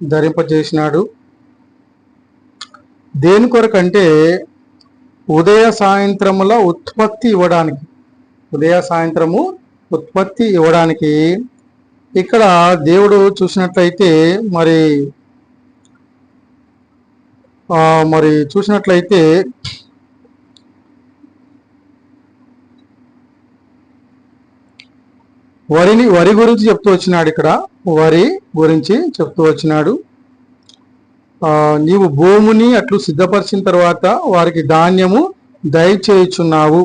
ధరింపజేసినాడు. దేని కొరకంటే ఉదయ సాయంత్రముల ఉత్పత్తి ఇవ్వడానికి ఉదయ సాయంత్రము ఉత్పత్తి ఇవ్వడానికి ఇక్కడ దేవుడు చూసినట్లయితే మరి మరి చూసినట్లయితే వరిని వరి గురించి చెప్తూ వచ్చినాడు ఇక్కడ. వరి గురించి చెప్తూ వచ్చినాడు. నీవు భూమిని అట్లు సిద్ధపరిచిన తర్వాత వారికి ధాన్యము దయచేయుచున్నావు.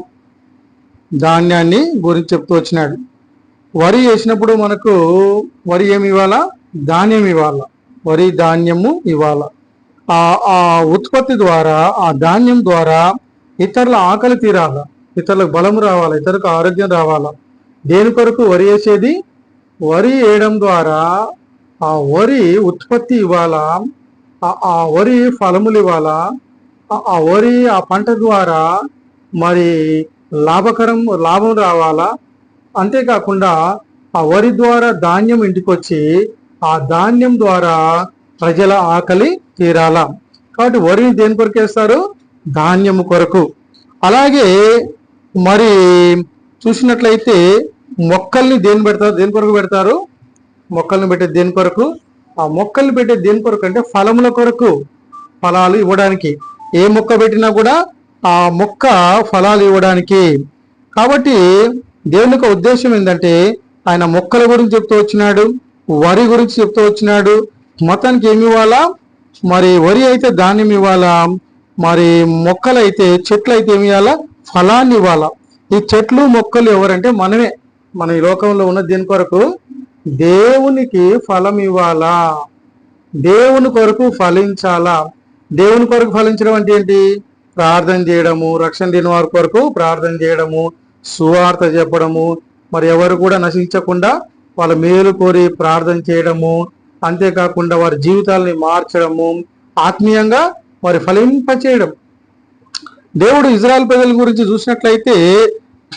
ధాన్యాన్ని గురించి చెప్తూ వచ్చినాడు. వరి వేసినప్పుడు మనకు వరి ఏమి ఇవ్వాలా? ధాన్యం ఇవ్వాలా? వరి ధాన్యము ఇవ్వాలా? ఆ ఆ ఉత్పత్తి ద్వారా ఆ ధాన్యం ద్వారా ఇతరుల ఆకలి తీరాల? ఇతరులకు బలం రావాలా? ఇతరులకు ఆరోగ్యం రావాలా? దేని కొరకు వరి వేసేది? వరి వేయడం ద్వారా ఆ వరి ఉత్పత్తి ఇవ్వాలా? ఆ- వరి ఫలములు ఇవ్వాలా? ఆ- వరి ఆ పంట ద్వారా మరి లాభకరం లాభం రావాలా? అంతేకాకుండా ఆ వరి ద్వారా ధాన్యం ఇంటికొచ్చి ఆ ధాన్యం ద్వారా ప్రజల ఆకలి తీరాల? కాబట్టి వరిని దేని కొరకు వేస్తారు? ధాన్యము కొరకు. అలాగే మరి చూసినట్లయితే మొక్కల్ని దేని పెడతారు దేని కొరకు పెడతారు? మొక్కల్ని పెట్టే దేని కొరకు? ఆ మొక్కల్ని పెట్టే దేని కొరకు అంటే ఫలముల కొరకు ఫలాలు ఇవ్వడానికి. ఏ మొక్క పెట్టినా కూడా ఆ మొక్క ఫలాలు ఇవ్వడానికి. కాబట్టి దేవుని యొక్క ఉద్దేశం ఏంటంటే ఆయన మొక్కల గురించి చెప్తూ వచ్చినాడు వరి గురించి చెప్తూ వచ్చినాడు. మొత్తానికి ఏమి ఇవ్వాలా? మరి వరి అయితే ధాన్యం ఇవ్వాలా? మరి మొక్కలు అయితే చెట్లు అయితే ఏమి ఇవ్వాలా? ఫలాన్ని ఇవ్వాలా. ఈ చెట్లు మొక్కలు ఎవరంటే మనమే. మన ఈ లోకంలో ఉన్న దీని కొరకు దేవునికి ఫలం ఇవ్వాలా? దేవుని కొరకు ఫలించాలా? దేవుని కొరకు ఫలించడం అంటే ఏంటి? ప్రార్థన చేయడము రక్షణ లేని వారి కొరకు ప్రార్థన చేయడము సువార్త చెప్పడము మరి ఎవరు కూడా నశించకుండా వాళ్ళ మేలు కోరి ప్రార్థన చేయడము అంతేకాకుండా వారి జీవితాలని మార్చడము ఆత్మీయంగా వారి ఫలింప చేయడం దేవుడు ఇజ్రాయల్ ప్రజల గురించి చూసినట్లయితే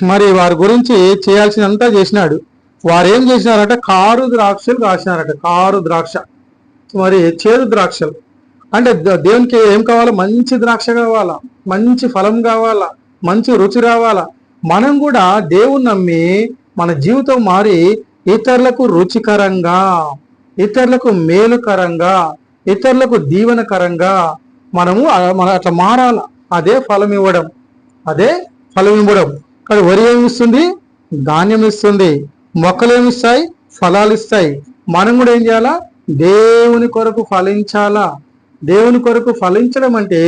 మరి వారి గురించి చేయాల్సినంతా చేసినాడు. వారు ఏం చేసినారంటే కారు ద్రాక్షలు కాసినారట. కారు ద్రాక్ష. మరి చేదు ద్రాక్షలు. అంటే దేవునికి ఏం కావాలా మంచి ద్రాక్ష కావాలా? మంచి ఫలం కావాలా? మంచి రుచి రావాలా? మనం కూడా దేవుని నమ్మి మన జీవితం మారి ఇతరులకు రుచికరంగా ఇతరులకు మేలుకరంగా ఇతరులకు దీవనకరంగా మనము మన అట్లా మారాల? అదే ఫలం ఇవ్వడం. అదే ఫలం ఇవ్వడం. కానీ వరి ఏమి ఇస్తుంది ధాన్యం ఇస్తుంది మొక్కలు ఏమి ఇస్తాయి ఫలాలు ఇస్తాయి. మనం కూడా ఏం చేయాలా? దేవుని కొరకు ఫలించాలా? దేవుని కొరకు ఫలించడం అంటే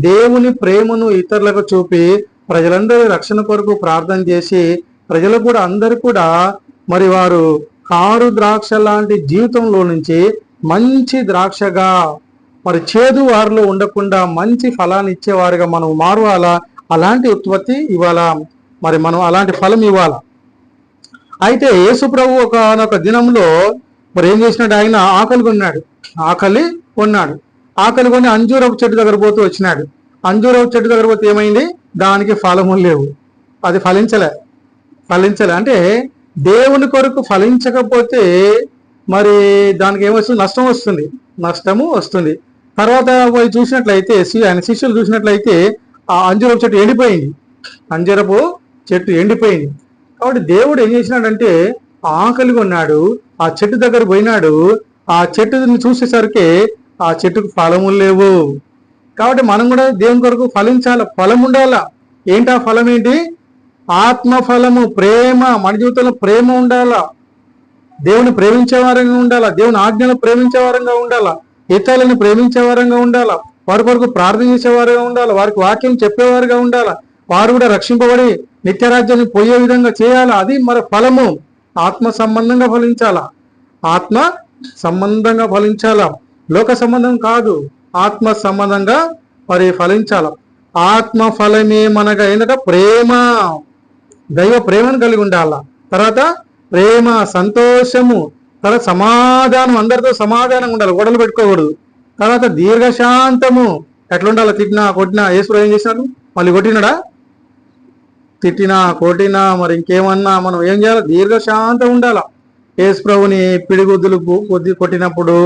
దేవుని ప్రేమను ఇతరులకు చూపి ప్రజలందరి రక్షణ కొరకు ప్రార్థన చేసి ప్రజలకు కూడా అందరు కూడా మరి వారు కారు ద్రాక్ష లాంటి జీవితంలో నుంచి మంచి ద్రాక్షగా మరి చేదు వారిలో ఉండకుండా మంచి ఫలాన్ని ఇచ్చేవారుగా మనం మారవాలా? అలాంటి ఉత్పత్తి ఇవ్వాలా? మరి మనం అలాంటి ఫలం ఇవ్వాలి. అయితే యేసు ప్రభు ఒక దినంలో మరి ఏం చేసినాడు? ఆయన ఆకలి కొన్నాడు. ఆకలి కొన్నాడు. ఆకలి కొని అంజూరపు చెట్టు దగ్గర పోతూ వచ్చినాడు. అంజూరపు చెట్టు దగ్గర పోతే ఏమైంది? దానికి ఫలము లేవు. అది ఫలించలే. ఫలించలే. అంటే దేవుని కొరకు ఫలించకపోతే మరి దానికి ఏమొస్తుంది నష్టం వస్తుంది. నష్టము వస్తుంది. తర్వాత పోయి చూసినట్లయితే ఆయన శిష్యులు చూసినట్లయితే ఆ అంజూరపు చెట్టు ఎండిపోయింది. అంజరపు చెట్టు ఎండిపోయింది. కాబట్టి దేవుడు ఏం చేసినాడంటే ఆకలి కొన్నాడు ఆ చెట్టు దగ్గర పోయినాడు ఆ చెట్టుని చూసేసరికి ఆ చెట్టుకు ఫలములు లేవు. కాబట్టి మనం కూడా దేవుని కొరకు ఫలించాలి ఫలం ఉండాలా? ఏంటి ఆ ఫలం ఏంటి? ఆత్మ ఫలము ప్రేమ మన జీవితంలో ప్రేమ ఉండాలా? దేవుని ప్రేమించే వారంగా ఉండాలా? దేవుని ఆజ్ఞను ప్రేమించే వారంగా ఉండాలా? ఇతరులను ప్రేమించే వారంగా ఉండాలా? వారి కొరకు ప్రార్థన చేసేవారుగా ఉండాలా? వారికి వాక్యం చెప్పేవారుగా ఉండాలా? వారు కూడా రక్షింపబడి నిత్యరాజ్యాన్ని పోయే విధంగా చేయాలా? అది మన ఫలము. ఆత్మ సంబంధంగా ఫలించాలా? ఆత్మ సంబంధంగా ఫలించాలా? లోక సంబంధం కాదు. ఆత్మ సంబంధంగా మరి ఫలించాల? ఆత్మ ఫలమే మనగా ఏంటంటే ప్రేమ. దైవ ప్రేమను కలిగి ఉండాల? తర్వాత ప్రేమ సంతోషము తర్వాత సమాధానం అందరితో సమాధానంగా ఉండాలి? గొడవలు పెట్టుకోకూడదు. తర్వాత దీర్ఘశాంతము. ఎట్లా ఉండాలి తిట్టినా కొట్టినా యేసు ఏం చేసినాడు? మళ్ళీ కొట్టినాడా? తిట్టినా కొట్టినా మరి ఇంకేమన్నా మనం ఏం చేయాలి? దీర్ఘశాంతం ఉండాలా? యేసు ప్రభుని పిడిగుద్దులు కొద్ది కొట్టినప్పుడు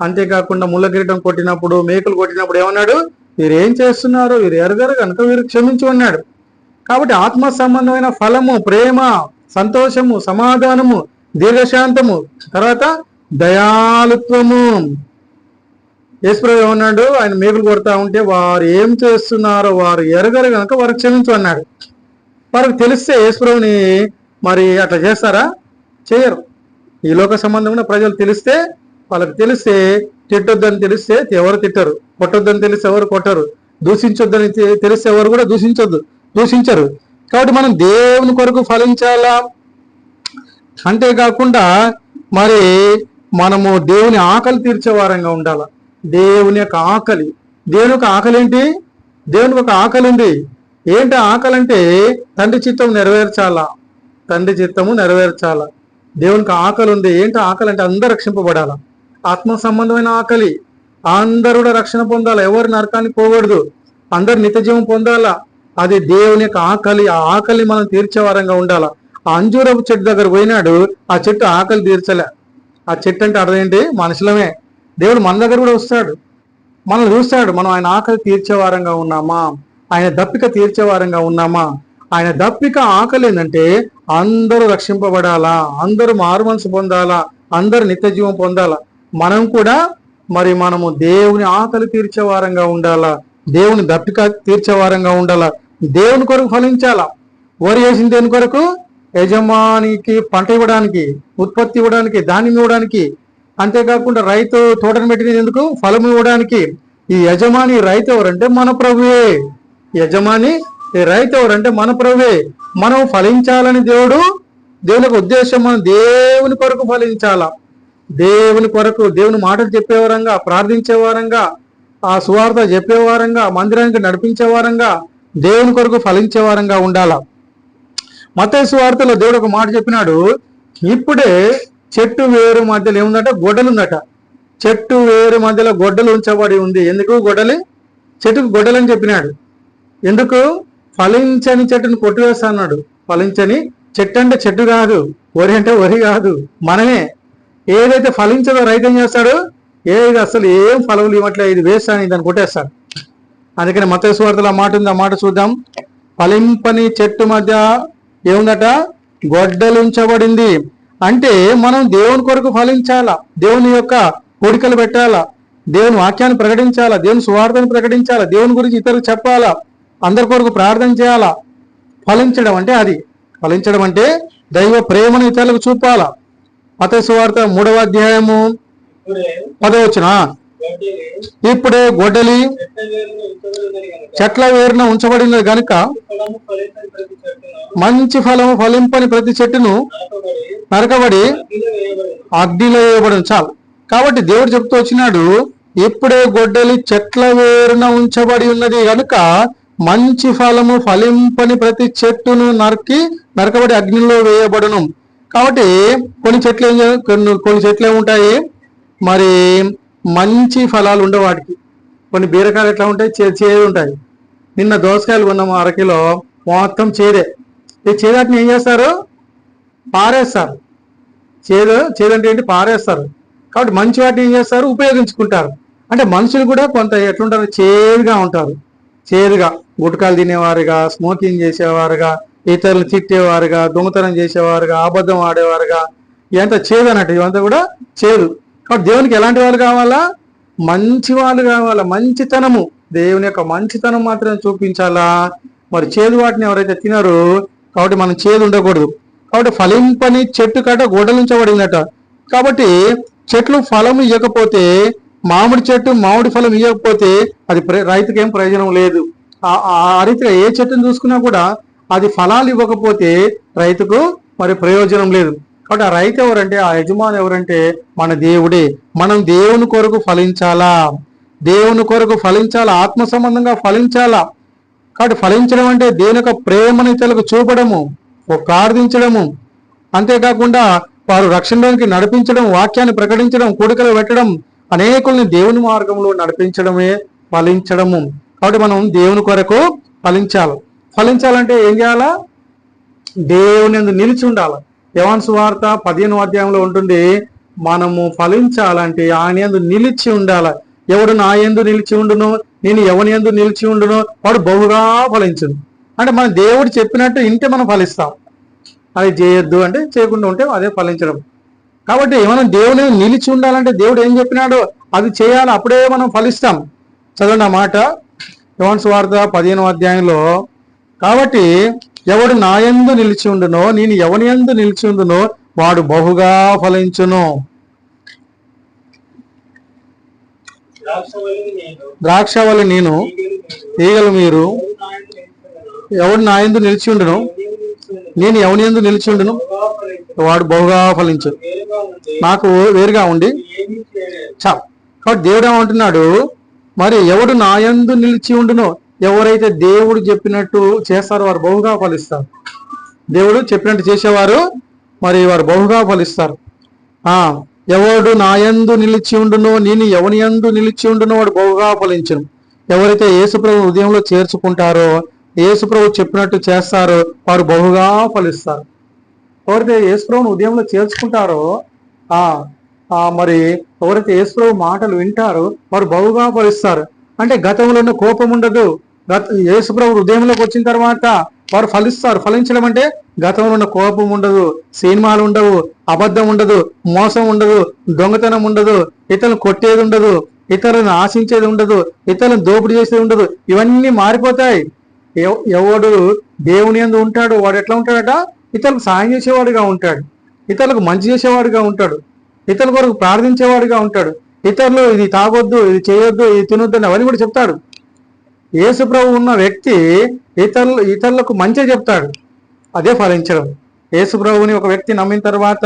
అంతేకాకుండా ముళ్ళ కిరీటం కొట్టినప్పుడు మేకులు కొట్టినప్పుడు ఏమన్నాడు? వీరు ఏం చేస్తున్నారు వీరు ఎరగరు కనుక వీరు క్షమించు అన్నాడు. కాబట్టి ఆత్మ సంబంధమైన ఫలము ప్రేమ సంతోషము సమాధానము దీర్ఘశాంతము తర్వాత దయాలుత్వము. యేసుప్రభు ఏమన్నాడు? ఆయన మేకులు కొడతా ఉంటే వారు ఏం చేస్తున్నారో వారు ఎరగరు కనుక వారు క్షమించు అన్నాడు. వారికి తెలిస్తే యేసుప్రభుని మరి అట్లా చేస్తారా? చేయరు. ఈ లోక సంబంధమైన ప్రజలు తెలిస్తే వాళ్ళకి తెలిస్తే తిట్టొద్దని తెలిస్తే ఎవరు తిట్టరు. కొట్టొద్దని తెలిస్తే ఎవరు కొట్టరు. దూషించొద్దని తెలిస్తే ఎవరు కూడా దూషించొద్దు దూషించరు. కాబట్టి మనం దేవుని కొరకు ఫలించాలా? అంతేకాకుండా మరి మనము దేవుని ఆకలి తీర్చే వారంగా దేవుని యొక్క ఆకలి. దేవుని యొక్క ఆకలి ఏంటి? దేవునికి ఒక ఆకలి ఉంది ఏంటి ఆకలంటే ఆకలి అంటే తండ్రి చిత్తం నెరవేర్చాలా? తండ్రి చిత్తము నెరవేర్చాలా? దేవునికి ఆకలి ఉంది ఏంటి ఆకలి అంటే అందరు రక్షింపబడాలా? ఆత్మ సంబంధమైన ఆకలి. అందరూ కూడా రక్షణ పొందాలా? ఎవరు నరకానికి పోకూడదు. అందరు నిత్యజీవం పొందాలా? అది దేవుని యొక్క ఆకలి. ఆ ఆకలి మనం తీర్చే వారంగా ఉండాలా? ఆ అంజూరపు చెట్టు దగ్గర పోయినాడు. ఆ చెట్టు ఆకలి తీర్చలే. ఆ చెట్టు అంటే అర్థమేంటి మనుషులమే. దేవుడు మన దగ్గర కూడా వస్తాడు. మనల్ని చూస్తాడు. మనం ఆయన ఆకలి తీర్చే వారంగా ఉన్నామా? ఆయన దప్పిక తీర్చేవారంగా ఉన్నామా? ఆయన దప్పిక ఆకలి ఏంటంటే అందరూ రక్షింపబడాలా? అందరూ మారు మనసు పొందాలా? అందరూ నిత్యజీవం పొందాలా? మనం కూడా మరి మనము దేవుని ఆకలి తీర్చేవారంగా ఉండాలా? దేవుని దప్పిక తీర్చేవారంగా ఉండాలా? దేవుని కొరకు ఫలించాలా? వరి వేసిన దేని కొరకు? యజమానికి పంట ఇవ్వడానికి ఉత్పత్తి ఇవ్వడానికి ధాన్యం ఇవ్వడానికి. అంతేకాకుండా రైతు తోటను పెట్టినది ఎందుకు? ఫలం ఇవ్వడానికి. ఈ యజమాని రైతు ఎవరంటే మన ప్రభువే. యజమాని రైతు ఎవరంటే మన ప్రభువే మనం ఫలించాలని దేవుడు దేవునికి ఉద్దేశం మనం దేవుని కొరకు ఫలించాల? దేవుని కొరకు దేవుని మాటలు చెప్పేవారంగా ప్రార్థించేవారంగా ఆ సువార్త చెప్పేవారంగా మందిరానికి నడిపించేవారంగా దేవుని కొరకు ఫలించేవారంగా ఉండాల? మత సువార్తలో దేవుడు ఒక మాట చెప్పినాడు ఇప్పుడే చెట్టు వేరు మధ్యలో ఏముందట? గొడ్డలుందట చెట్టు వేరు మధ్యలో గొడ్డలు ఉంచబడి ఉంది. ఎందుకు గొడ్డలి? చెట్టుకు గొడ్డలని చెప్పినాడు. ఎందుకు? ఫలించని చెట్టును కొట్టివేస్తా అన్నాడు. ఫలించని చెట్టు అంటే చెట్టు కాదు వరి అంటే వరి కాదు మనమే. ఏదైతే ఫలించదో రైతు ఏం చేస్తాడు? ఏది అసలు ఏం ఫలవులు ఇవ్వట్లే ఇది వేస్ట్ అని దాన్ని కొట్టేస్తాడు. అందుకని మత సువార్తలో ఆ మాట ఉంది ఆ మాట చూద్దాం. ఫలింపని చెట్టు మధ్య ఏముందట? గొడ్డలుంచబడింది. అంటే మనం దేవుని కొరకు ఫలించాలా? దేవుని యొక్క కోడికలు పెట్టాలా? దేవుని వాక్యాన్ని ప్రకటించాలా? దేవుని సువార్తను ప్రకటించాలా? దేవుని గురించి ఇతరులు చెప్పాలా? అందరి కొరకు ప్రార్థన చేయాలా? ఫలించడం అంటే అది. ఫలించడం అంటే దైవ ప్రేమను ఇతరులకు చూపాలా? మత సువార్త మూడవ అధ్యాయము ఇప్పుడే పదవచ్చున ఇప్పుడే గొడ్డలి చెట్ల వేరున ఉంచబడిన ఉంచబడినది గనుక మంచి ఫలము ఫలింపని ప్రతి చెట్టును నరకబడి అగ్నిలో అగ్నిలో వేయబడిన. చాలు. కాబట్టి దేవుడు చెప్తూ వచ్చినాడు ఇప్పుడే గొడ్డలి చెట్ల వేరున ఉంచబడి ఉన్నది కనుక మంచి ఫలము ఫలింపని ప్రతి చెట్టును నరికి నరకబడి అగ్నిలో వేయబడును. కాబట్టి కొన్ని చెట్లు ఏం కొన్ని కొన్ని చెట్లు ఏముంటాయి? మరి మంచి ఫలాలు ఉండవు వాటికి. కొన్ని బీరకాయలు ఎట్లా ఉంటాయి? చే చేదు ఉంటాయి. నిన్న దోసకాయలు కొన్నాము అరకిలో మొత్తం చేదే. ఈ చేదాటిని ఏం చేస్తారు? పారేస్తారు. చేదు చేదంటే ఏంటి? పారేస్తారు. కాబట్టి మంచి వాటిని ఏం చేస్తారు? ఉపయోగించుకుంటారు. అంటే మనుషులు కూడా కొంత ఎట్లుంటారు? చేదుగా ఉంటారు. చేదుగా. గుట్కాలు తినేవారుగా స్మోకింగ్ చేసేవారుగా ఇతరులు తిట్టేవారుగా దొంగతనం చేసేవారుగా అబద్ధం ఆడేవారుగా. ఇదంతా చేదు అన్నట్టు ఇవంతా కూడా చేదు. కాబట్టి దేవునికి ఎలాంటి వాళ్ళు కావాలా? మంచి వాళ్ళు కావాలా? మంచితనము. దేవుని యొక్క మంచితనం మాత్రమే చూపించాలా? మరి చేదు వాటిని ఎవరైతే తినారో కాబట్టి మనం చేదు ఉండకూడదు. కాబట్టి ఫలింపని చెట్టు కట్ట గొడలించబడిందట కాబట్టి చెట్లు ఫలం ఇవ్వకపోతే మామిడి చెట్టు మామిడి ఫలం ఇవ్వకపోతే అది ప్ర- ఏం ప్రయోజనం లేదు. ఆ- ఆ రీతిగా ఏ చెట్టును చూసుకున్నా కూడా అది ఫలాలు ఇవ్వకపోతే రైతుకు మరి ప్రయోజనం లేదు. కాబట్టి ఆ రైతు ఎవరంటే ఆ యజమాని ఎవరంటే మన దేవుడే. మనం దేవుని కొరకు ఫలించాలా? దేవుని కొరకు ఫలించాలా? ఆత్మ సంబంధంగా ఫలించాలా? కాబట్టి ఫలించడం అంటే దేని యొక్క ప్రేమని ఇతరులకు చూపడము ప్రార్థించడము. అంతేకాకుండా వారు రక్షణలోనికి నడిపించడం వాక్యాన్ని ప్రకటించడం కోడికలు పెట్టడం అనేకుల్ని దేవుని మార్గంలో నడిపించడమే ఫలించడము. కాబట్టి మనం దేవుని కొరకు ఫలించాలి. ఫలించాలంటే ఏం చేయాలా? దేవుని ఎందు నిలిచి ఉండాలి. యవాన్ సువార్త పదిహేను అధ్యాయంలో ఉంటుంది మనము ఫలించాలంటే ఆయన ఎందు నిలిచి ఉండాల. ఎవడు నా ఎందు నిలిచి ఉండును? నేను ఎవని ఎందు నిలిచి ఉండును? వాడు బహుగా ఫలించును. అంటే మన దేవుడు చెప్పినట్టు ఇంటే మనం ఫలిస్తాం. అది చేయొద్దు అంటే చేయకుండా ఉంటే అదే ఫలించడం. కాబట్టి మనం దేవుని నిలిచి ఉండాలంటే దేవుడు ఏం చెప్పినాడో అది చేయాలి అప్పుడే మనం ఫలిస్తాం. చదవండి ఆ మాట. యోన్స్ వార్త పదిహేను అధ్యాయంలో కాబట్టి ఎవడు నాయందు నిలిచి ఉండునో నేను ఎవని ఎందు నిలిచి ఉండునో వాడు బహుగా ఫలించును. ద్రాక్షవల్లి నేను ద్రాక్ష వల్ల నేను తీగలు మీరు ఈగలు మీరు ఎవడు నా యందు నిలిచి ఉండును నేను ఎవని ఎందు నిలిచి ఉండును వాడు బహుగా ఫలించు. నాకు వేరుగా ఉండి ఏమీ కాబట్టి దేవుడు ఏమంటున్నాడు? మరి ఎవడు నాయందు నిలిచి ఉండునో ఎవరైతే దేవుడు చెప్పినట్టు చేస్తారో వారు బహుగా ఫలిస్తారు. దేవుడు చెప్పినట్టు చేసేవారు మరి వారు బహుగా ఫలిస్తారు. ఆ ఎవడు నా యందు నిలిచి ఉండునో నేను ఎవని యందు నిలిచి ఉండునో వాడు బహుగా ఫలించను. ఎవరైతే యేసుప్రభు ఉదయంలో చేర్చుకుంటారో యేసుప్రభు చెప్పినట్టు చేస్తారో వారు బహుగా ఫలిస్తారు. ఎవరైతే యేసుప్రభుని ఉదయంలో చేర్చుకుంటారో ఆ మరి ఎవరైతే యేసుప్రభు మాటలు వింటారో వారు బహుగా ఫలిస్తారు అంటే గతంలో ఉన్న కోపం ఉండదు. గత యేసుప్రభు హృదయంలోకి వచ్చిన తర్వాత వారు ఫలిస్తారు. ఫలించడం అంటే గతంలో ఉన్న కోపం ఉండదు సినిమాలు ఉండవు అబద్ధం ఉండదు మోసం ఉండదు దొంగతనం ఉండదు ఇతరులు కొట్టేది ఉండదు ఇతరులను ఆశించేది ఉండదు ఇతరులను దోపిడీ చేసేది ఉండదు. ఇవన్నీ మారిపోతాయి. ఎవడు దేవుని ఎందు ఉంటాడు వాడు ఎట్లా ఉంటాడట? ఇతరులకు సాయం చేసేవాడుగా ఉంటాడు. ఇతరులకు మంచి చేసేవాడుగా ఉంటాడు. ఇతరుల కొరకు ప్రార్థించేవాడుగా ఉంటాడు. ఇతరులు ఇది తాగొద్దు ఇది చేయొద్దు ఇది తినొద్దు అని అవన్నీ కూడా చెప్తాడు. యేసు ప్రభు ఉన్న వ్యక్తి ఇతరులు ఇతరులకు మంచి చెప్తాడు. అదే ఫలించడం. యేసు ప్రభుని ఒక వ్యక్తి నమ్మిన తర్వాత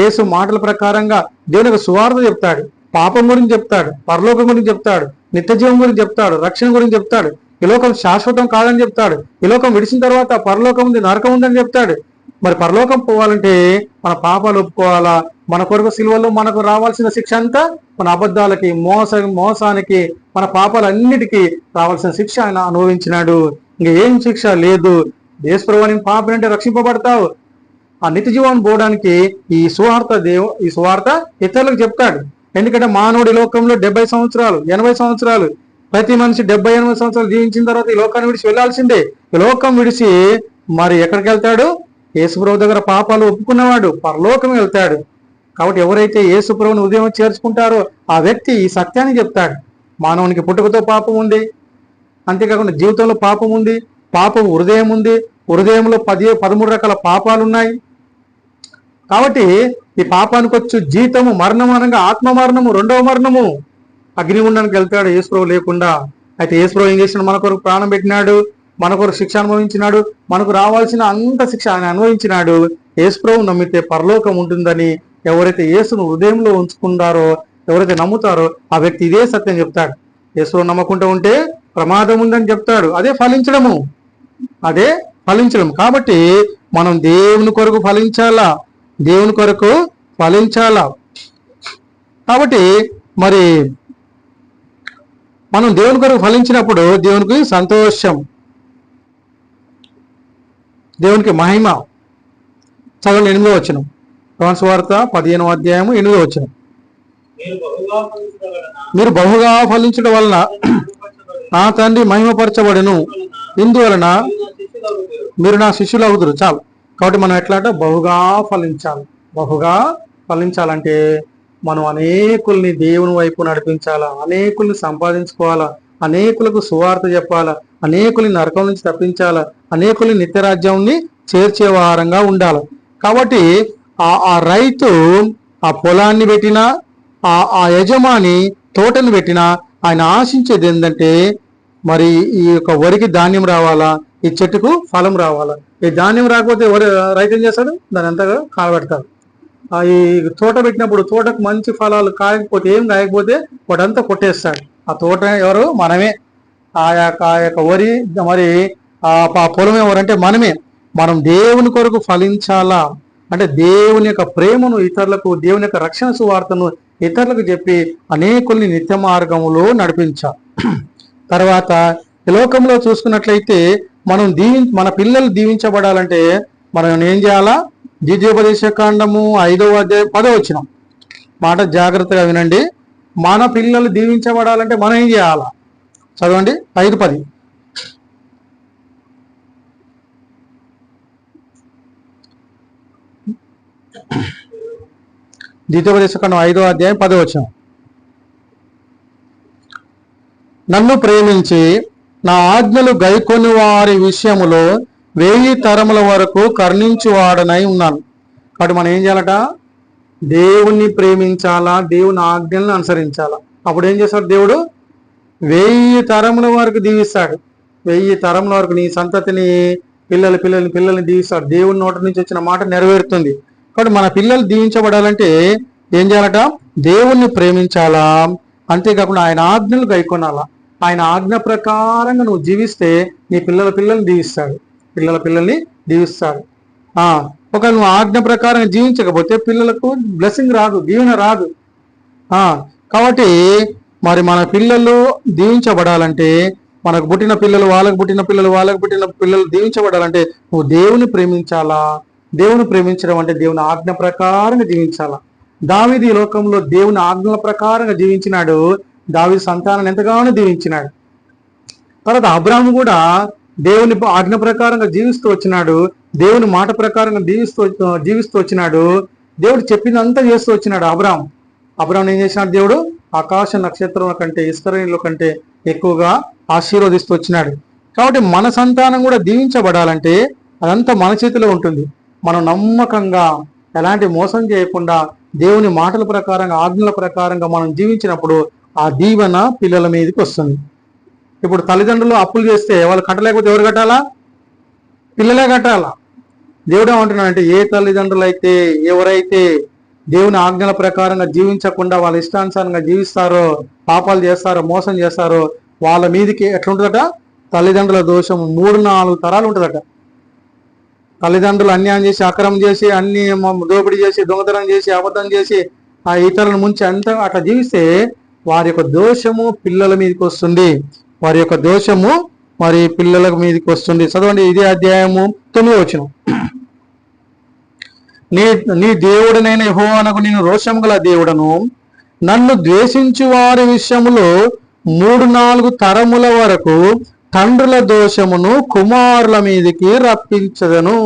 యేసు మాటల ప్రకారంగా దేవుని సువార్త చెప్తాడు. పాపం గురించి చెప్తాడు పరలోకం గురించి చెప్తాడు నిత్యజీవం గురించి చెప్తాడు రక్షణ గురించి చెప్తాడు ఈ లోకం శాశ్వతం కాదని చెప్తాడు ఈ లోకం విడిచిన తర్వాత పరలోకం ఉంది నరకం ఉందని చెప్తాడు. మరి పరలోకం పోవాలంటే మన పాపాలు ఒప్పుకోవాలా? మన కొరకు సిల్వలో మనకు రావాల్సిన శిక్ష అంతా మన అబద్ధాలకి మోస మోసానికి మన పాపాలన్నిటికీ రావాల్సిన శిక్ష ఆయన అనుభవించినాడు. ఇంక ఏం శిక్ష లేదు. దేశప్రభానికి పాపనంటే రక్షింపబడతావు. ఆ నిత్య జీవాన్ని పోవడానికి ఈ సువార్త దేవు ఈ సువార్త ఇతరులకు చెప్తాడు. ఎందుకంటే మానవుడి లోకంలో డెబ్బై సంవత్సరాలు ఎనభై సంవత్సరాలు ప్రతి మనిషి డెబ్బై ఎనభై సంవత్సరాలు జీవించిన తర్వాత ఈ లోకాన్ని విడిచి వెళ్ళాల్సిందే ఈ లోకం విడిచి మరి ఎక్కడికి వెళ్తాడు? యేసుప్రభు దగ్గర పాపాలు ఒప్పుకున్నవాడు పరలోకం వెళ్తాడు. కాబట్టి ఎవరైతే యేసుప్రభుని ఉదయం చేర్చుకుంటారో ఆ వ్యక్తి ఈ సత్యాన్ని చెప్తాడు. మానవునికి పుట్టుకతో పాపం ఉంది. అంతేకాకుండా జీవితంలో పాపం ఉంది. పాపం హృదయం ఉంది. హృదయంలో పది పదమూడు రకాల పాపాలు ఉన్నాయి కాబట్టి ఈ పాపానికి వచ్చు జీతము మరణం అనగా ఆత్మ మరణము రెండవ మరణము. అగ్నిగుండానికి వెళ్తాడు యేసుప్రభు లేకుండా. అయితే యేసుప్రభు ఏం చేసిన మన కొరకు ప్రాణం పెట్టినాడు. మన కొరకు శిక్ష అనుభవించినాడు. మనకు రావాల్సిన అంత శిక్ష ఆయన అనుభవించినాడు. యేసుప్రభు నమ్మితే పరలోకం ఉంటుందని ఎవరైతే యేసును హృదయంలో ఉంచుకుంటారో ఎవరైతే నమ్ముతారో ఆ వ్యక్తి ఇదే సత్యం చెప్తాడు. యేసుప్రభు నమ్మకుంటూ ఉంటే ప్రమాదం ఉందని చెప్తాడు. అదే ఫలించడము. అదే ఫలించడం కాబట్టి మనం దేవుని కొరకు ఫలించాలా? దేవుని కొరకు ఫలించాలా? కాబట్టి మరి మనం దేవుని కొరకు ఫలించినప్పుడు దేవునికి సంతోషం దేవునికి మహిమ. చదవండి ఎనిమిదో వచ్చినాం రోన్స్ వార్త పదిహేనో అధ్యాయము ఎనిమిదో వచ్చిన మీరు బహుగా ఫలించడం వలన. నా తండ్రి మహిమపరచబడెను ఇందువలన మీరు నా శిష్యులగుదురు. మీరు నా శిష్యులు అవుతురు చాలు కాబట్టి మనం ఎట్లా అంటే బహుగా ఫలించాలి బహుగా ఫలించాలంటే మనం అనేకుల్ని దేవుని వైపు నడిపించాలా అనేకుల్ని సంపాదించుకోవాలా అనేకులకు సువార్త చెప్పాలా అనేకుల్ని నరకం నుంచి తప్పించాలా అనేకుల్ని నిత్యరాజ్యాన్ని చేర్చే వారంగా ఉండాలి కాబట్టి ఆ రైతు ఆ పొలాన్ని పెట్టినా ఆ ఆ యజమాని తోటను పెట్టినా ఆయన ఆశించేది ఏంటంటే మరి ఈ యొక్క వరికి ధాన్యం రావాలా ఈ చెట్టుకు ఫలం రావాలా. ఈ ధాన్యం రాకపోతే వరి రైతు ఏం చేస్తాడు? దాని అంతగా కాలబెడతాడు. ఆ ఈ తోట పెట్టినప్పుడు తోటకు మంచి ఫలాలు కాయకపోతే ఏం కాయకపోతే వాడంతా కొట్టేస్తాడు. ఆ తోట ఎవరు? మనమే. ఆ యొక్క ఆ యొక్క వరి మరి ఆ పొలం ఎవరంటే మనమే. మనం దేవుని కొరకు ఫలించాలా? అంటే దేవుని యొక్క ప్రేమను ఇతరులకు దేవుని యొక్క రక్షణ సువార్తను ఇతరులకు చెప్పి అనేకుల్ని నిత్య మార్గంలో నడిపించాలి తర్వాత ఈ లోకంలో చూసుకున్నట్లయితే మనం దీవి మన పిల్లలు దీవించబడాలంటే మనం ఏం చేయాలా? ద్వితీయోపదేశ కాండము ఐదవ అధ్యాయం పదో వచ్చిన మాట జాగ్రత్తగా వినండి. మన పిల్లలు దీవించబడాలంటే మనం ఏం చేయాలా? చదవండి. ఐదు పది. ద్వితీయోపదేశకాండం ఐదో అధ్యాయం పదో నన్ను ప్రేమించి నా ఆజ్ఞలు గైకొని వారి విషయములో వెయ్యి తరముల వరకు కర్ణించువాడనై ఉన్నాను. కాబట్టి మనం ఏం చేయాలట? దేవుణ్ణి ప్రేమించాలా? దేవుని ఆజ్ఞలను అనుసరించాలా? అప్పుడు ఏం చేస్తాడు దేవుడు? వెయ్యి తరముల వరకు దీవిస్తాడు. వెయ్యి తరముల వరకు నీ సంతతిని పిల్లల పిల్లల్ని పిల్లల్ని దీవిస్తాడు. దేవుని నోటి నుంచి వచ్చిన మాట నెరవేరుతుంది. కాబట్టి మన పిల్లలు దీవించబడాలంటే ఏం చేయాలట? దేవుణ్ణి ప్రేమించాలా? అంతేకాకుండా ఆయన ఆజ్ఞలు గైకొనాలా ఆయన ఆజ్ఞ ప్రకారంగా నువ్వు జీవిస్తే నీ పిల్లల పిల్లల్ని దీవిస్తాడు. పిల్లల పిల్లల్ని దీవిస్తాడు. ఒక నువ్వు ఆజ్ఞ ప్రకారం జీవించకపోతే పిల్లలకు బ్లెస్సింగ్ రాదు దీవెన రాదు. కాబట్టి మరి మన పిల్లలు దీవించబడాలంటే మనకు పుట్టిన పిల్లలు వాళ్ళకు పుట్టిన పిల్లలు వాళ్ళకు పుట్టిన పిల్లలు దీవించబడాలంటే నువ్వు దేవుని ప్రేమించాలా? దేవుని ప్రేమించడం అంటే దేవుని ఆజ్ఞ ప్రకారంగా జీవించాలా? దావిది ఈ లోకంలో దేవుని ఆజ్ఞల ప్రకారంగా జీవించినాడు. దావి సంతానాన్ని ఎంతగానో దీవించినాడు. తర్వాత అబ్రాహం కూడా దేవుని ఆజ్ఞ ప్రకారంగా జీవిస్తూ వచ్చినాడు. దేవుని మాట ప్రకారంగా జీవిస్తూ జీవిస్తూ వచ్చినాడు. దేవుడు చెప్పిందంతా చేస్తూ వచ్చినాడు అబ్రాహం అబ్రాహం ఏం చేసినాడు దేవుడు? ఆకాశ నక్షత్రం కంటే ఇస్కరేణుల కంటే ఎక్కువగా ఆశీర్వదిస్తూ వచ్చినాడు. కాబట్టి మన సంతానం కూడా దీవించబడాలంటే అదంతా మన చేతిలో ఉంటుంది. మనం నమ్మకంగా ఎలాంటి మోసం చేయకుండా దేవుని మాటల ప్రకారంగా ఆజ్ఞల ప్రకారంగా మనం జీవించినప్పుడు ఆ దీవెన పిల్లల మీదకి వస్తుంది. ఇప్పుడు తల్లిదండ్రులు అప్పులు చేస్తే వాళ్ళు కట్టలేకపోతే ఎవరు కట్టాలా? పిల్లలే కట్టాలా? దేవుడు ఏమంటున్నాడంటే ఏ తల్లిదండ్రులు అయితే ఎవరైతే దేవుని ఆజ్ఞల ప్రకారంగా జీవించకుండా వాళ్ళ ఇష్టానుసారంగా జీవిస్తారో పాపాలు చేస్తారో మోసం చేస్తారో వాళ్ళ మీదకి ఎట్లుంటుందట? తల్లిదండ్రుల దోషం మూడు నాలుగు తరాలు ఉంటుందట. తల్లిదండ్రులు అన్యాయం చేసి అక్రమం చేసి అన్ని దోపిడీ చేసి దొంగతనం చేసి అబద్ధం చేసి ఆ ఇతరులను ముంచి అంత అట్లా జీవిస్తే వారి యొక్క దోషము పిల్లల మీదకి వస్తుంది. వారి యొక్క దోషము మరి పిల్లల మీదకి వస్తుంది. చదవండి ఇదే అధ్యాయము తొమ్మిది వచ్చిన నీ నీ దేవుడనైన యహోవానకు నేను రోషం గల దేవుడను నన్ను ద్వేషించు వారి విషయములో మూడు నాలుగు తరముల వరకు తండ్రుల దోషమును కుమారుల మీదకి రప్పించదను.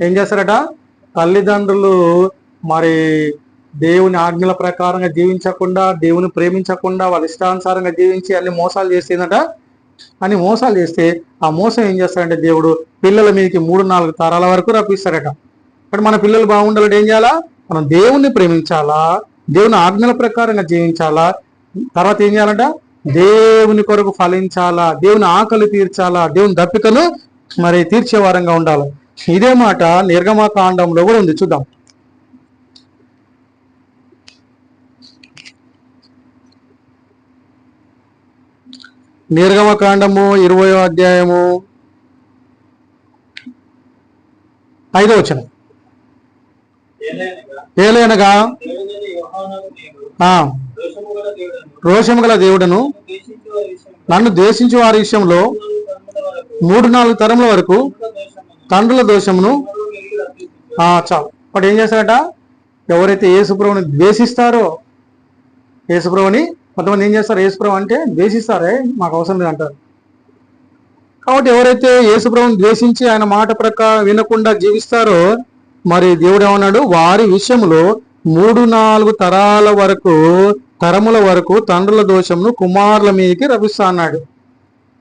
ఏం చేస్తారట? తల్లిదండ్రులు మరి దేవుని ఆజ్ఞల ప్రకారంగా జీవించకుండా దేవుని ప్రేమించకుండా వాళ్ళ ఇష్టానుసారంగా జీవించి అన్ని మోసాలు చేసేదట. అని మోసాలు చేస్తే ఆ మోసం ఏం చేస్తాడంటే దేవుడు పిల్లల మీదకి మూడు నాలుగు తరాల వరకు రప్పిస్తాడట. ఇప్పుడు మన పిల్లలు బాగుండాలంటే ఏం చేయాలా? మనం దేవుణ్ణి ప్రేమించాలా? దేవుని ఆజ్ఞల ప్రకారంగా జీవించాలా? తర్వాత ఏం చేయాలంట? దేవుని కొరకు ఫలించాలా? దేవుని ఆకలి తీర్చాలా? దేవుని దప్పికను మరి తీర్చే వారంగా ఉండాలి? ఇదే మాట నిర్గమకాండంలో కూడా ఉంది. చూద్దాం. నిర్గమకాండము ఇరవయో అధ్యాయము ఐదో వచ్చిన ఏలైనగా రోషము గల దేవుడను నన్ను ద్వేషించే వారి విషయంలో మూడు నాలుగు తరముల వరకు తండ్రుల దోషమును చాలు. వాడు ఏం చేస్తాడట? ఎవరైతే యేసుప్రభుని ద్వేషిస్తారో యేసుప్రభుని కొంతమంది ఏం చేస్తారు? యేసుప్రభు అంటే ద్వేషిస్తారే మాకు అవసరం లేదు అంటారు కాబట్టి ఎవరైతే యేసుప్రభుని ద్వేషించి ఆయన మాట ప్రకారం వినకుండా జీవిస్తారో మరి దేవుడు ఏమన్నాడు? వారి విషయంలో మూడు నాలుగు తరాల వరకు తరముల వరకు తండ్రుల దోషమును కుమారుల మీదకి రపిస్తా అన్నాడు.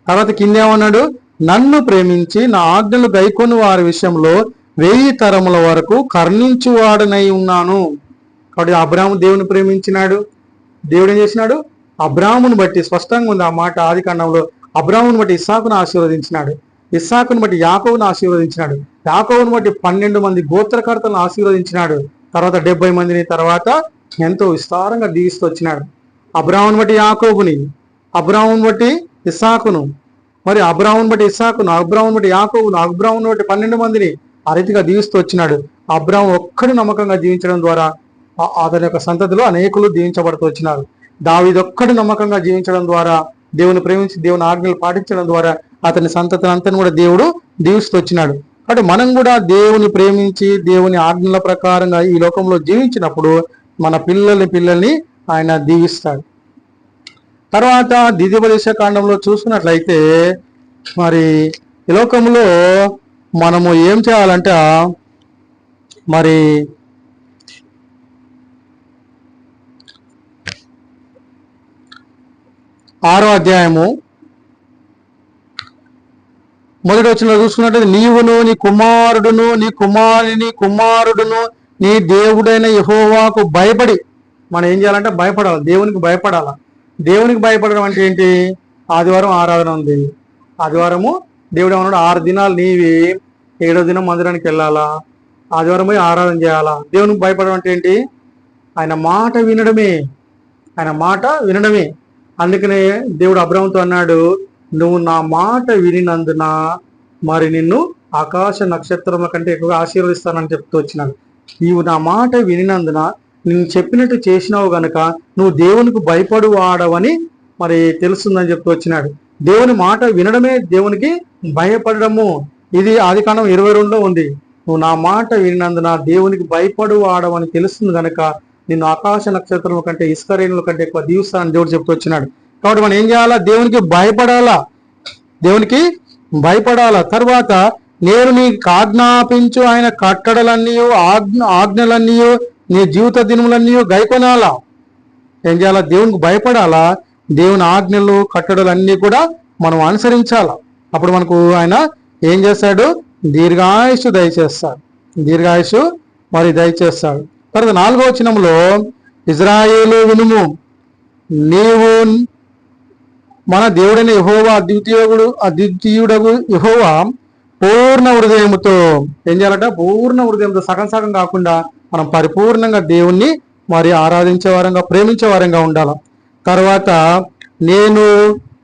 తర్వాత కిందేమన్నాడు? నన్ను ప్రేమించి నా ఆజ్ఞలు గైకొని వారి విషయంలో వెయ్యి తరముల వరకు కర్ణించువాడనై ఉన్నాను. కాబట్టి అబ్రాహ్ము దేవుని ప్రేమించినాడు. దేవుడు ఏం చేసినాడు? అబ్రాహ్ముని బట్టి స్పష్టంగా ఉంది ఆ మాట ఆది కాండంలో. అబ్రాహ్మును బట్టి ఇస్సాకును ఆశీర్వదించినాడు. ఇస్సాకును బట్టి యాకోవును ఆశీర్వదించినాడు. యాకోవును బట్టి పన్నెండు మంది గోత్రకర్తలను ఆశీర్వదించినాడు. తర్వాత డెబ్బై మందిని తర్వాత ఎంతో విస్తారంగా దీవిస్తూ వచ్చినాడు అబ్రాహ్ముని బట్టి యాకోబుని అబ్రాహ్ముని బట్టి ఇస్సాకును మరి అబ్రాహ్ముని బట్టి ఇస్సాకును అబ్రాహ్ముని బట్టి యాకోబును అబ్రాహ్ముని బట్టి పన్నెండు మందిని ఆ రీతిగా దీవిస్తూ వచ్చినాడు అబ్రాహం ఒక్కడు నమ్మకంగా జీవించడం ద్వారా అతని యొక్క సంతతిలో అనేకులు దీవించబడుతూ వచ్చినారు దావిదొక్కడు నమ్మకంగా జీవించడం ద్వారా దేవుని ప్రేమించి దేవుని ఆజ్ఞలు పాటించడం ద్వారా అతని సంతతిని అంతని కూడా దేవుడు దీవిస్తూ వచ్చినాడు అంటే మనం కూడా దేవుని ప్రేమించి దేవుని ఆజ్ఞల ప్రకారంగా ఈ లోకంలో జీవించినప్పుడు మన పిల్లల్ని పిల్లల్ని ఆయన దీవిస్తాడు. తర్వాత ద్వితీయోపదేశ కాండంలో చూసుకున్నట్లయితే మరి ఈ లోకంలో మనము ఏం చేయాలంటే మరి ఆరో అధ్యాయము మొదటి వచ్చిన చూసుకున్నట్లయితే నీవును నీ కుమారుడును నీ కుమారుని కుమారుడును నీ దేవుడైన యహోవాకు భయపడి మనం ఏం చేయాలంటే భయపడాలి దేవునికి భయపడాలి. దేవునికి భయపడడం అంటే ఏంటి? ఆదివారం ఆరాధన ఉంది. ఆదివారము దేవుడు ఏమన్నాడు? ఆరు దినాలు నీవి ఏడో దినం మందిరానికి వెళ్ళాలా? ఆదివారం పోయి ఆరాధన చేయాలా? దేవునికి భయపడడం అంటే ఏంటి? ఆయన మాట వినడమే. ఆయన మాట వినడమే. అందుకనే దేవుడు అబ్రహంతో అన్నాడు నువ్వు నా మాట వినినందున మరి నిన్ను ఆకాశ నక్షత్రముల కంటే ఎక్కువగా ఆశీర్వదిస్తానని చెప్తూ వచ్చినాడు నీవు నా మాట వినినందున నేను చెప్పినట్టు చేసినావు గనక నువ్వు దేవునికి భయపడు వాడవని మరి తెలుస్తుందని చెప్తూ వచ్చినాడు. దేవుని మాట వినడమే దేవునికి భయపడము ఇది ఆది కాండం ఇరవై రెండులో ఉంది. నువ్వు నా మాట వినినందున దేవునికి భయపడు వాడవని తెలుస్తుంది కనుక నిన్ను ఆకాశ నక్షత్రముల కంటే ఇసుక రేణుల కంటే ఎక్కువ దీవిస్తానని దేవుడు చెప్తూ వచ్చినాడు. కాబట్టి మనం ఏం చేయాలా? దేవునికి భయపడాలా? దేవునికి భయపడాలా? తర్వాత నేను నీకు ఆజ్ఞాపించు ఆయన కట్టడలన్నీ ఆజ్ఞ ఆజ్ఞలన్నీ నీ జీవిత దినములన్నీ గైకొనాలా? ఏం చేయాలా? దేవునికి భయపడాలా? దేవుని ఆజ్ఞలు కట్టడలు అన్నీ కూడా మనం అనుసరించాలా? అప్పుడు మనకు ఆయన ఏం చేస్తాడు? దీర్ఘాయుషు దయచేస్తాడు. దీర్ఘాయుషు మరి దయచేస్తాడు. తర్వాత నాలుగో వచనంలో ఇజ్రాయేలు వినుము. నీవు మన దేవుడైన యహోవా అద్వితీయుడు అద్వితీయుడగు యహోవా పూర్ణ హృదయముతో ఏం చేయాలంటే? పూర్ణ హృదయంతో సగం సగం కాకుండా మనం పరిపూర్ణంగా దేవుణ్ణి మరి ఆరాధించే వారంగా ప్రేమించే వారంగా ఉండాలి. తర్వాత నేను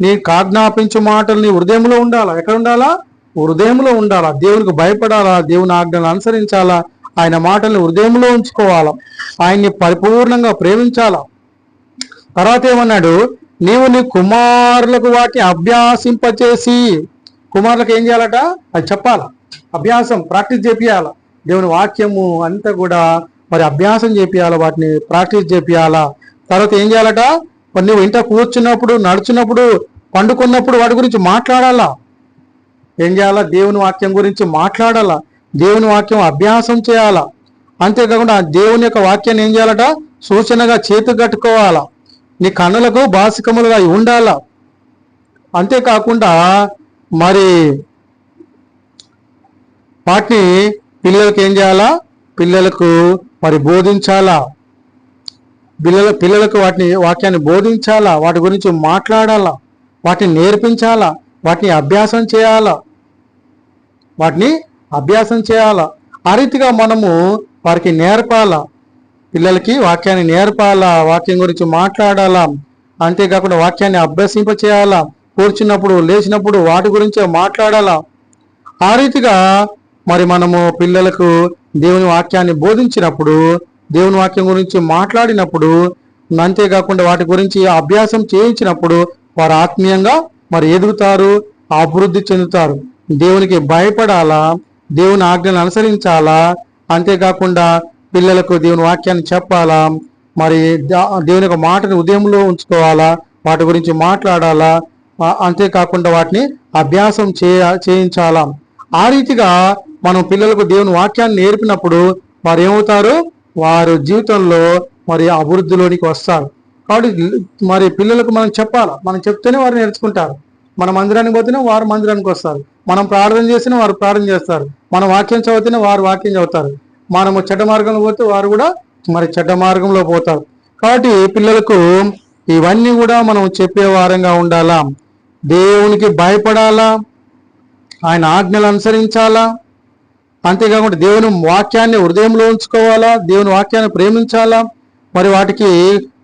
నీ కాజ్ఞాపించు మాటలు నీ హృదయంలో ఉండాలా? ఎక్కడ ఉండాలా? హృదయంలో ఉండాలా. దేవునికి భయపడాలా? దేవుని ఆజ్ఞలు అనుసరించాలా? ఆయన మాటల్ని హృదయంలో ఉంచుకోవాలా? ఆయన్ని పరిపూర్ణంగా ప్రేమించాలా? తర్వాత ఏమన్నాడు? నీవు నీ కుమారులకు వాటిని అభ్యాసింపచేసి కుమారులకు ఏం చేయాలట? అది చెప్పాలా. అభ్యాసం ప్రాక్టీస్ చేపియాల. దేవుని వాక్యము అంతా కూడా మరి అభ్యాసం చేపియాల వాటిని ప్రాక్టీస్ చేపియాలా. తర్వాత ఏం చేయాలట? మరి నువ్వు ఇంట కూర్చున్నప్పుడు నడుచున్నప్పుడు పండుకున్నప్పుడు వాటి గురించి మాట్లాడాలా. ఏం చేయాలా? దేవుని వాక్యం గురించి మాట్లాడాలా. దేవుని వాక్యం అభ్యాసం చేయాలా. అంతేకాకుండా దేవుని యొక్క వాక్యాన్ని ఏం చేయాలట? సూచనగా చేతు కట్టుకోవాలా. నీ కన్నులకు బాసికములుగా ఉండాల? ఉండాలా అంతేకాకుండా మరి వాటిని పిల్లలకు ఏం చేయాలా? పిల్లలకు మరి బోధించాలా? పిల్లల పిల్లలకు వాటిని వాక్యాన్ని బోధించాలా? వాటి గురించి మాట్లాడాలా? వాటిని నేర్పించాలా? వాటిని అభ్యాసం చేయాలా? వాటిని అభ్యాసం చేయాలా? ఆ రీతిగా మనము వారికి నేర్పాలా? పిల్లలకి వాక్యాన్ని నేర్పాలా? వాక్యం గురించి మాట్లాడాలా? అంతేకాకుండా వాక్యాన్ని అభ్యసింప చేయాలా కూర్చున్నప్పుడు లేచినప్పుడు వాటి గురించే మాట్లాడాలా? ఆ రీతిగా మరి మనము పిల్లలకు దేవుని వాక్యాన్ని బోధించినప్పుడు దేవుని వాక్యం గురించి మాట్లాడినప్పుడు అంతేకాకుండా వాటి గురించి అభ్యాసం చేయించినప్పుడు వారు ఆత్మీయంగా మరి ఎదుగుతారు అభివృద్ధి చెందుతారు. దేవునికి భయపడాలా? దేవుని ఆజ్ఞను అనుసరించాలా? అంతేకాకుండా పిల్లలకు దేవుని వాక్యాన్ని చెప్పాలా? మరి దేవుని యొక్క మాటని ఉదయంలో ఉంచుకోవాలా? వాటి గురించి మాట్లాడాలా? అంతేకాకుండా వాటిని అభ్యాసం చేయ చేయించాలా? ఆ రీతిగా మనం పిల్లలకు దేవుని వాక్యాన్ని నేర్పినప్పుడు వారు ఏమవుతారు? వారు జీవితంలో మరి అభివృద్ధిలోనికి వస్తారు. కాబట్టి మరి పిల్లలకు మనం చెప్పాలా? మనం చెప్తేనే వారు నేర్చుకుంటారు. మన మందిరానికి పోతేనే వారు మందిరానికి వస్తారు. మనం ప్రార్థన చేసినా వారు ప్రార్థన చేస్తారు. మన వాక్యం చదివితేనే వారు వాక్యం చదువుతారు. మనము చెడ్డ మార్గంలో పోతే వారు కూడా మరి చెడ్డ మార్గంలో పోతారు. కాబట్టి పిల్లలకు ఇవన్నీ కూడా మనం చెప్పే వారంగా ఉండాలా? దేవునికి భయపడాలా? ఆయన ఆజ్ఞలు అనుసరించాలా? అంతేకాకుండా దేవుని వాక్యాన్ని హృదయంలో ఉంచుకోవాలా? దేవుని వాక్యాన్ని ప్రేమించాలా? మరి వాటికి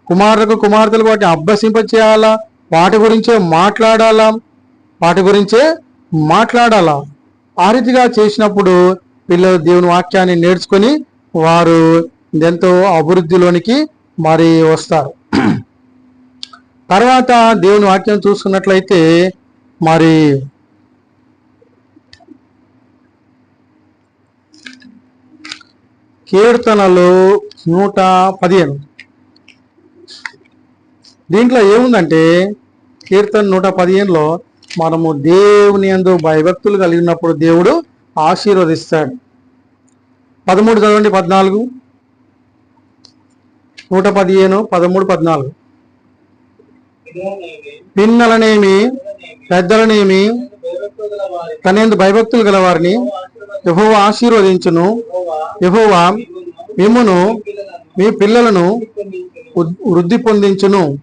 కుమారులకు కుమార్తెలు వాటిని అభ్యసింప చేయాలా వాటి గురించే మాట్లాడాలా? వాటి గురించే మాట్లాడాలా? ఆ రీతిగా చేసినప్పుడు పిల్లలు దేవుని వాక్యాన్ని నేర్చుకొని వారు ఎంతో అభివృద్ధిలోనికి మరి వస్తారు. తర్వాత దేవుని వాక్యం చూసుకున్నట్లయితే మరి కీర్తనలు నూట పదిహేను. దీంట్లో ఏముందంటే కీర్తన నూట పదిహేనులో మనము దేవుని ఎందు భయభక్తులు కలిగినప్పుడు దేవుడు ఆశీర్వదిస్తాడు. పదమూడు చదవండి పద్నాలుగు. నూట పదిహేను పదమూడు పద్నాలుగు. పిన్నలనేమి పెద్దలనేమి తనేందు భయభక్తులు గల వారిని ఆశీర్వదించును. యహోవ మిమ్మును, మీ పిల్లలను ఉద్- వృద్ధి పొందించును.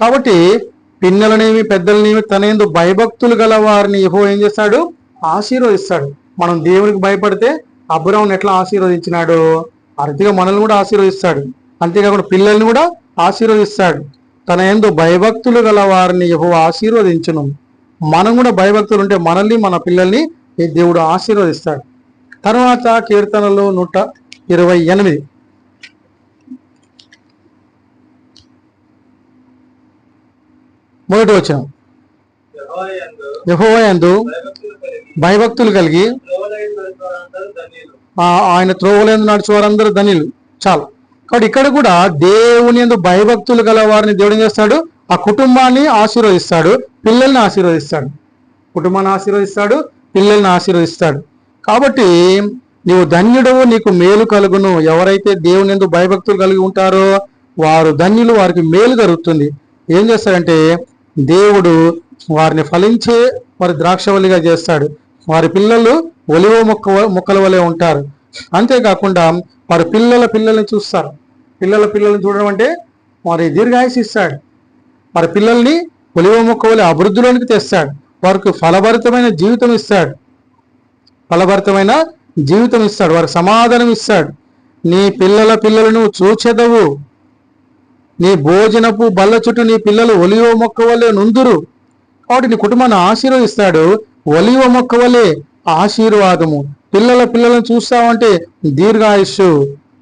కాబట్టి పిన్నలనేమి పెద్దలనేమి తనేందు భయభక్తులు గల వారిని యహో ఏం చేస్తాడు? ఆశీర్వదిస్తాడు. మనం దేవునికి భయపడితే అబ్రాహ్ను ఎట్లా ఆశీర్వదించినాడు? అర్థిగా మనల్ని కూడా ఆశీర్వదిస్తాడు. అంతేకాకుండా పిల్లల్ని కూడా ఆశీర్వదిస్తాడు. తన ఎందు భయభక్తులు గల వారిని యహో ఆశీర్వదించను. మనం కూడా భయభక్తులు ఉంటే మనల్ని మన పిల్లల్ని ఈ దేవుడు ఆశీర్వదిస్తాడు. తర్వాత కీర్తనలు నూట ఇరవై ఎనిమిది. మొదటి వచ్చిన యెహోవా యహోవయందు భయభక్తులు కలిగి, ఆయన త్రోవలేందు నడిచే వారందరూ ధనిలు. చాలు. కాబట్టి ఇక్కడ కూడా దేవుని ఎందు భయభక్తులు గల వారిని దేవుడు ఏం చేస్తాడు? ఆ కుటుంబాన్ని ఆశీర్వదిస్తాడు పిల్లల్ని ఆశీర్వదిస్తాడు. కుటుంబాన్ని ఆశీర్వదిస్తాడు పిల్లల్ని ఆశీర్వదిస్తాడు. కాబట్టి నీవు ధన్యుడవు నీకు మేలు కలుగును. ఎవరైతే దేవుని ఎందు భయభక్తులు కలిగి ఉంటారో వారు ధన్యులు వారికి మేలు జరుగుతుంది. ఏం చేస్తాడంటే దేవుడు వారిని ఫలించే వారి ద్రాక్షవల్లిగా చేస్తాడు. వారి పిల్లలు ఒలివ మొక్క మొక్కల వలె ఉంటారు. అంతేకాకుండా వారి పిల్లల పిల్లల్ని చూస్తారు. పిల్లల పిల్లల్ని చూడడం అంటే వారి దీర్ఘాయుసు ఇస్తాడు. వారి పిల్లల్ని ఒలివ మొక్క వలె అభివృద్ధిలోనికి తెస్తాడు. వారికి ఫలభరితమైన జీవితం ఇస్తాడు. ఫలభరితమైన జీవితం ఇస్తాడు. వారికి సమాధానం ఇస్తాడు. నీ పిల్లల పిల్లలను చూచెదవు. నీ భోజనపు బల్ల చుట్టూ నీ పిల్లలు ఒలివ మొక్క వలె నుందురు. వాటిని నీ కుటుంబాన్ని ఆశీర్వదిస్తాడు. ఒలివ మొక్క వలె ఆశీర్వాదము. పిల్లల పిల్లలను చూస్తామంటే దీర్ఘాయుష్షు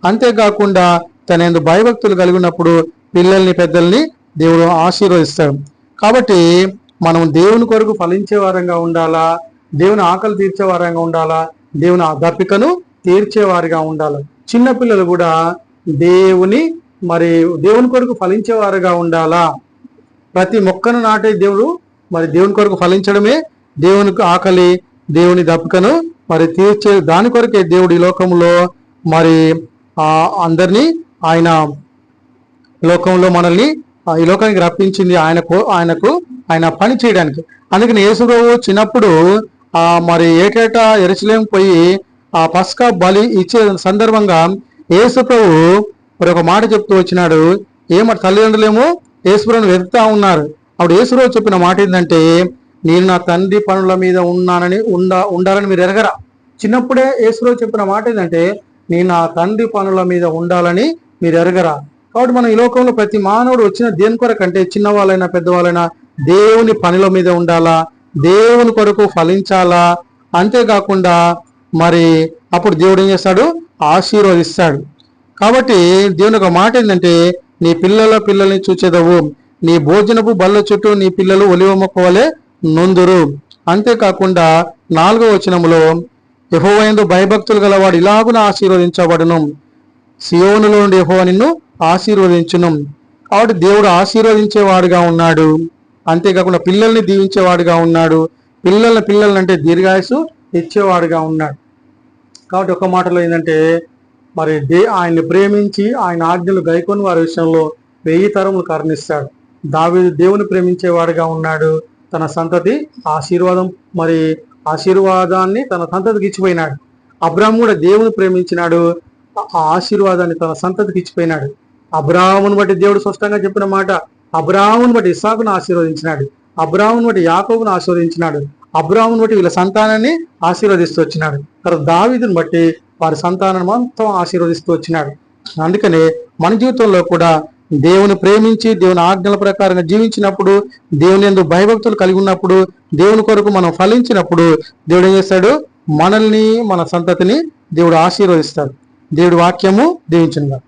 అంతేకాకుండా తన ఎందు భయభక్తులు కలిగినప్పుడు పిల్లల్ని పెద్దల్ని దేవుడు ఆశీర్వదిస్తాడు. కాబట్టి మనం దేవుని కొరకు ఫలించే వారంగా ఉండాలా? దేవుని ఆకలి తీర్చే వారంగా ఉండాలా? దేవుని దప్పికను తీర్చేవారిగా ఉండాలి? చిన్నపిల్లలు కూడా దేవుని మరి దేవుని కొరకు ఫలించేవారుగా ఉండాలా? ప్రతి మొక్కను నాటే దేవుడు మరి దేవుని కొరకు ఫలించడమే దేవునికి ఆకలి దేవుని దప్పికను. మరి తీర్చే దాని కొరకే దేవుడు ఈ లోకంలో మరి అందరినీ ఆయన లోకంలో మనల్ని ఆ, ఈ లోకానికి రప్పించింది ఆయనకు ఆయనకు ఆయన పని చేయడానికి. అందుకని యేసుప్రభు చిన్నప్పుడు ఆ మరి ఏటేటా ఎరుసలేం పోయి ఆ పస్కా బలి ఇచ్చే సందర్భంగా యేసుప్రభు మరి ఒక మాట చెప్తూ వచ్చినాడు. ఏమట తల్లిదండ్రులేమో యేసుప్రభుని వెతుకుతా ఉన్నారు. అప్పుడు యేసురావు చెప్పిన మాట ఏంటంటే నేను నా తండ్రి పనుల మీద ఉన్నానని ఉండ ఉండాలని మీరు ఎరగరా? చిన్నప్పుడే యేసురావు చెప్పిన మాట ఏంటంటే నేను నా తండ్రి పనుల మీద ఉండాలని మీరు ఎరగరా? కాబట్టి మనం ఈ లోకంలో ప్రతి మానవుడు వచ్చిన దేని కొరకంటే చిన్నవాళ్ళైనా పెద్దవాళ్ళైనా దేవుని పనుల మీద ఉండాలా? దేవుని కొరకు ఫలించాలా? అంతేకాకుండా మరి అప్పుడు దేవుడు ఏం చేస్తాడు? ఆశీర్వదిస్తాడు. కాబట్టి దేవుని ఒక మాట ఏంటంటే నీ పిల్లల పిల్లల్ని చూచేదవు. నీ భోజనపు బల్ల చుట్టూ నీ పిల్లలు ఒలివ మొక్క వలె నొందురు. అంతేకాకుండా నాలుగో వచనములో యహోవైందు భయభక్తులు గలవాడు ఇలాగున ఆశీర్వదించబడును. సియోనులో నుండి యెహోవా నిన్ను ఆశీర్వదించును. కాబట్టి దేవుడు ఆశీర్వదించేవాడుగా ఉన్నాడు. అంతేకాకుండా పిల్లల్ని దీవించేవాడుగా ఉన్నాడు. పిల్లల పిల్లల్ని అంటే దీర్ఘాయుసు ఇచ్చేవాడుగా ఉన్నాడు. కాబట్టి ఒక మాటలో ఏంటంటే మరి దే ఆయన్ని ప్రేమించి ఆయన ఆజ్ఞలు గైకొని వారి విషయంలో వెయ్యి తరములు కరుణిస్తాడు. దావీదు దేవుని ప్రేమించేవాడుగా ఉన్నాడు. తన సంతతి ఆశీర్వాదం మరి ఆశీర్వాదాన్ని తన సంతతికి ఇచ్చిపోయినాడు. అబ్రాహం కూడా దేవుని ప్రేమించినాడు. ఆ ఆశీర్వాదాన్ని తన సంతతికి ఇచ్చిపోయినాడు. అబ్రాహమును బట్టి దేవుడు స్పష్టంగా చెప్పిన మాట అబ్రాహమును బట్టి ఇసాకును ఆశీర్వదించినాడు. అబ్రాహమును బట్టి యాకోబును ఆశీర్వదించినాడు. అబ్రాహమును బట్టి వీళ్ళ సంతానాన్ని ఆశీర్వదిస్తూ వచ్చినాడు. తర్వాత దావిదును బట్టి వారి సంతానం మొత్తం ఆశీర్వదిస్తూ వచ్చినాడు. అందుకనే మన జీవితంలో కూడా దేవుని ప్రేమించి దేవుని ఆజ్ఞల ప్రకారంగా జీవించినప్పుడు దేవుని ఎందు భయభక్తులు కలిగి ఉన్నప్పుడు దేవుని కొరకు మనం ఫలించినప్పుడు దేవుడు ఏం చేస్తాడు? మనల్ని మన సంతతిని దేవుడు ఆశీర్వదిస్తాడు. దేవుడి వాక్యము దీవించునుగా